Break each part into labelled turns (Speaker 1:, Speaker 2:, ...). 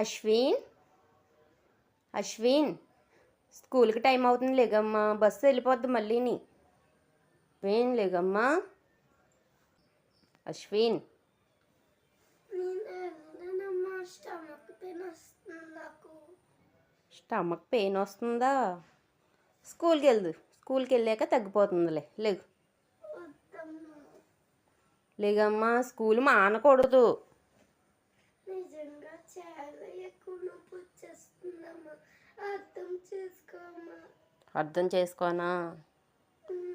Speaker 1: అశ్విన్. అశ్విన్ స్కూల్కి టైం అవుతుంది లేగమ్మా. బస్సు వెళ్ళిపోద్ది మళ్ళీని అశ్విన్ లేగమ్మా? అశ్విన్.
Speaker 2: స్టమక్ పెయిన్ వస్తుంది?
Speaker 1: స్కూల్కి వెళ్దు. స్కూల్కి వెళ్ళాక తగ్గిపోతుందిలే. లేగు.
Speaker 2: వద్దమ్మా.
Speaker 1: లేగమ్మా స్కూల్ మానకూడదు.
Speaker 2: నిజంగా చాలా ఎక్కువ నొప్పి వచ్చేస్తుందమ్మా అర్థం చేసుకోమ్మా
Speaker 1: అర్థం చేసుకోనా?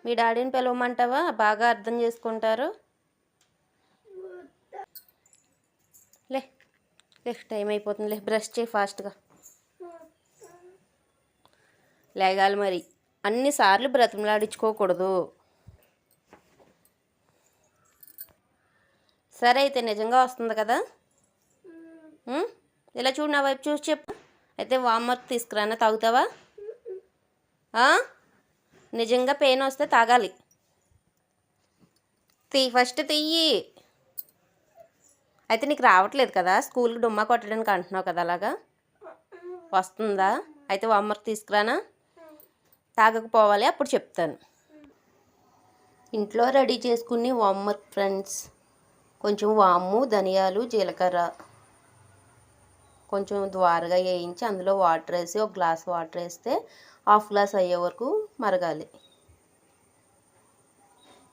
Speaker 1: మీ డాడీని పిలవమంటావా? బాగా అర్థం చేసుకుంటారు. లే లే టైం అయిపోతుంది. లే బ్రష్ చేయి ఫాస్ట్గా. లేగాలి మరి. అన్నిసార్లు బ్రతిమలాడించుకోకూడదు. సరే అయితే నిజంగా వస్తుంది కదా? ఇలా చూడు నా వైపు చూసి చెప్పు. అయితే వామర్క్ తీసుకురానా? తాగుతావా? నిజంగా పెయిన్ వస్తే తాగాలి. తీ ఫస్ట్ తీయి. అయితే నీకు రావట్లేదు కదా? స్కూల్కి డుమ్మా కొట్టడానికి అంటున్నావు కదా అలాగా? వస్తుందా? అయితే వామర్క్ తీసుకురానా? తాగకపోవాలి అప్పుడు చెప్తాను. ఇంట్లో రెడీ చేసుకుని వామర్క్ ఫ్రెండ్స్ కొంచెం వాము ధనియాలు జీలకర్ర. కొంచెం ద్వారగా వేయించి అందులో వాటర్ వేసి ఒక గ్లాస్ వాటర్ వేస్తే హాఫ్ గ్లాస్ అయ్యే వరకు మరగాలి.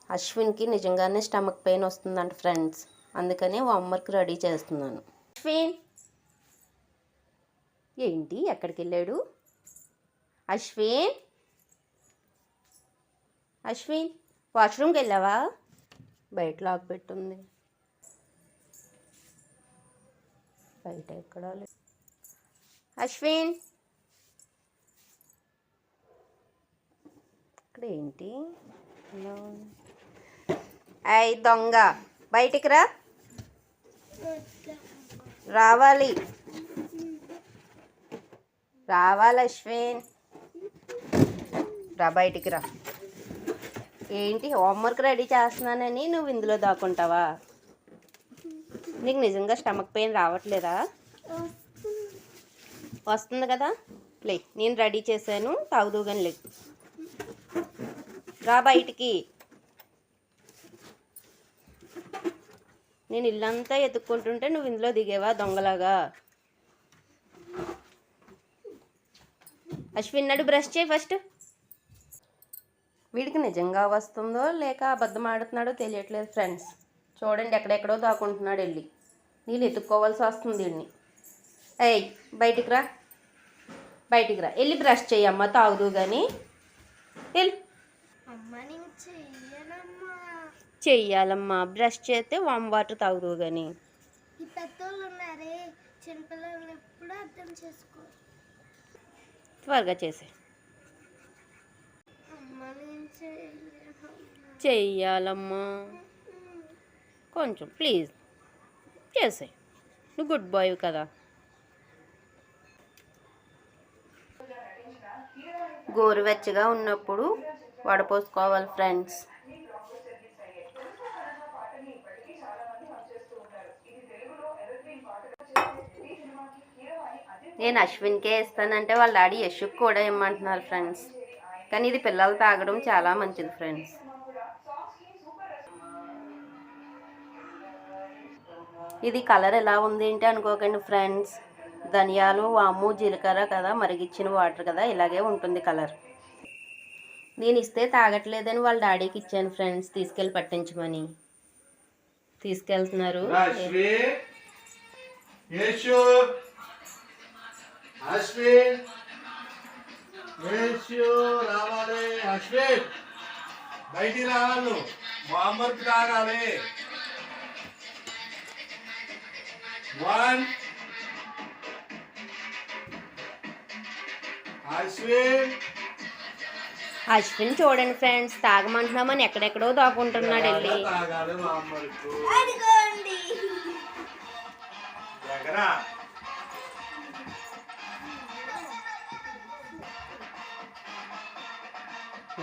Speaker 1: అశ్విన్కి నిజంగానే స్టమక్ పెయిన్ వస్తుందంట ఫ్రెండ్స్. అందుకనే వామ్మర్క్ రెడీ చేస్తున్నాను. అశ్విన్! ఏంటి? ఎక్కడికి వెళ్ళాడు? అశ్విన్! అశ్విన్! వాష్రూమ్కి వెళ్ళావా? బయట లాక్ పెట్టుంది. బయట ఎక్కడా లేదు. అశ్విన్. ఇక్కడ ఏంటి? ఇలా దొంగ. బయటికి రా. రావాలి. రావాలి అశ్విన్. రా బయటికి రా. ఏంటి? హోంవర్క్ రెడీ చేస్తున్నానని నువ్వు ఇందులో దాక్కుంటావా? నీకు నిజంగా స్టమక్ పెయిన్ రావట్లేదా? వస్తుంది కదా? లే నేను రెడీ చేశాను. తాగుదు లే. రా బయటికి. నేను ఇల్లంతా ఎత్తుక్కుంటుంటే నువ్వు ఇందులో దిగేవా దొంగలాగా? అశ్విన్ నాడు బ్రష్ చేయి ఫస్ట్ వీడికి నిజంగా వస్తుందో లేక అబద్ధం ఆడుతున్నాడో తెలియట్లేదు ఫ్రెండ్స్ చూడండి ఎక్కడెక్కడో దాక్కుంటున్నాడు వెళ్ళి. నీళ్ళు ఎత్తుక్కోవాల్సి వస్తుంది వీడిని ఏయ్ బయటికి రా. బయటికి రా. వెళ్ళి బ్రష్ చెయ్యమ్మా తాగుదు కానీ వెళ్ళి.
Speaker 2: నేను
Speaker 1: చెయ్యాలమ్మా. బ్రష్ చేస్తే వామ్ వాటర్ తాగుదు కానీ త్వరగా చేసే
Speaker 2: నేను
Speaker 1: చెయ్యాలమ్మా. కొంచెం ప్లీజ్. చేసే నువ్వు గుడ్ బాయ్ కదా. గోరువెచ్చగా ఉన్నప్పుడు వడపోసుకోవాలి ఫ్రెండ్స్. నేను అశ్విన్కే ఇస్తానంటే వాళ్ళ డాడీ యశుక్ కూడా ఇమ్మంటున్నారు ఫ్రెండ్స్. కానీ ఇది పిల్లలు తాగడం చాలా మంచిది ఫ్రెండ్స్. ఇది కలర్ ఎలా ఉంది ఏంటి అనుకోకండి ఫ్రెండ్స్. ధనియాలు వాము జీలకర్ర కదా మరిగిచ్చిన వాటర్ కదా ఇలాగే ఉంటుంది కలర్. నేను ఇస్తే తాగట్లేదని వాళ్ళ డాడీకి ఇచ్చాను ఫ్రెండ్స్ తీసుకెళ్ళి పట్టించమని తీసుకెళ్తున్నారు.
Speaker 3: రావాలి. బయటికి రావాలి. మా అమ్మకి రాగాలి వన్ అశ్విన్
Speaker 1: అశ్విన్ చూడండి ఫ్రెండ్స్ తాగమంటున్నామని ఎక్కడెక్కడో దాక్కుంటున్నాడు వెళ్ళి.
Speaker 3: తాగాలి
Speaker 2: అదిగోండి.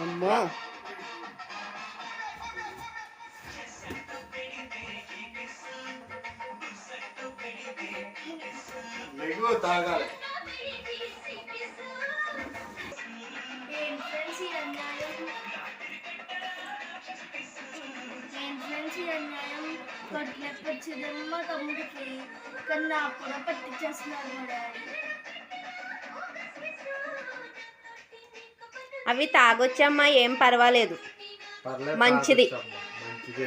Speaker 1: అమ్మో.
Speaker 2: తమ్ముడికి కూడా పట్టించేస్తున్నారు మా డాడీ.
Speaker 1: అవి తాగొచ్చమ్మా ఏం పర్వాలేదు. మంచిది.
Speaker 3: మంచిది.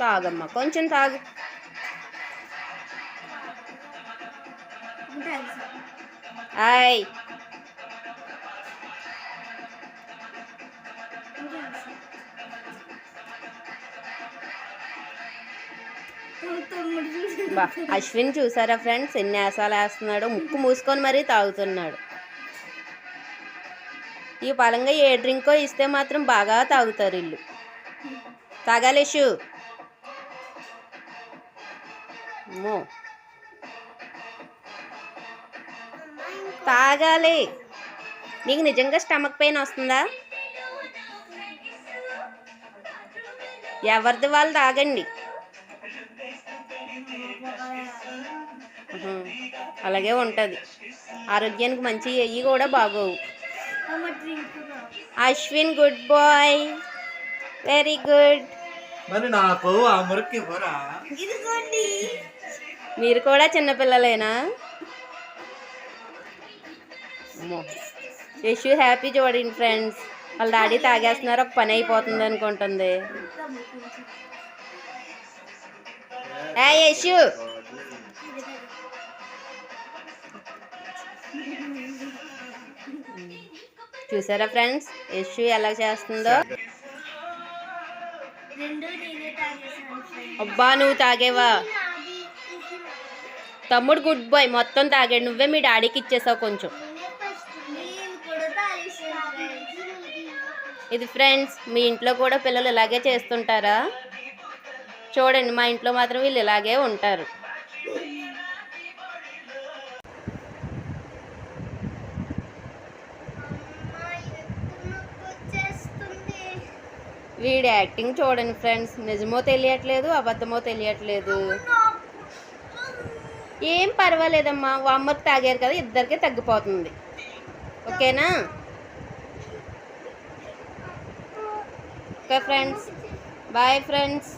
Speaker 1: తాగమ్మా కొంచెం తాగు.
Speaker 2: థ్యాంక్స్
Speaker 1: ఆయ్. బా అశ్విన్ చూసారా ఫ్రెండ్స్? ఎన్ని ఆసాలు వేస్తున్నాడు ముక్కు మూసుకొని మరీ తాగుతున్నాడు. ఈ పలంగా ఏ డ్రింకో ఇస్తే మాత్రం బాగా తాగుతారు ఇల్లు. తాగాలేషు. తాగాలి. నీకు నిజంగా స్టమక్ పెయిన్ వస్తుందా? ఎవరిది వాళ్ళు తాగండి. అలాగే ఉంటుంది. ఆరోగ్యానికి మంచి అయ్యి కూడా బాగోవు. Ashwin good boy very good
Speaker 3: మరి నాకు ఆ మురికి
Speaker 2: ఇదిగోండి.
Speaker 1: మీరు కూడా చిన్నపిల్లలేనా? యశు హ్యాపీ చూడండి ఫ్రెండ్స్ వాళ్ళ డాడీ తాగేస్తున్నారు ఒక పని అయిపోతుంది అనుకుంటుంది. యశు చూసారా ఫ్రెండ్స్ యశు ఎలా చేస్తుందో? అబ్బా నువ్వు తాగేవా? తమ్ముడు గుడ్ బాయ్ మొత్తం తాగాడు. నువ్వే మీ డాడీకి ఇచ్చేసావు కొంచెం. ఇది ఫ్రెండ్స్ మీ ఇంట్లో కూడా పిల్లలు ఇలాగే చేస్తుంటారా? చూడండి మా ఇంట్లో మాత్రం వీళ్ళు ఇలాగే ఉంటారు. వీడి యాక్టింగ్ చూడండి ఫ్రెండ్స్. నిజమో తెలియట్లేదు అబద్ధమో తెలియట్లేదు. ఏం పర్వాలేదమ్మా వామ్మకు తాగారు కదా ఇద్దరికే తగ్గిపోతుంది. ఓకేనా? Okay friends. Bye friends.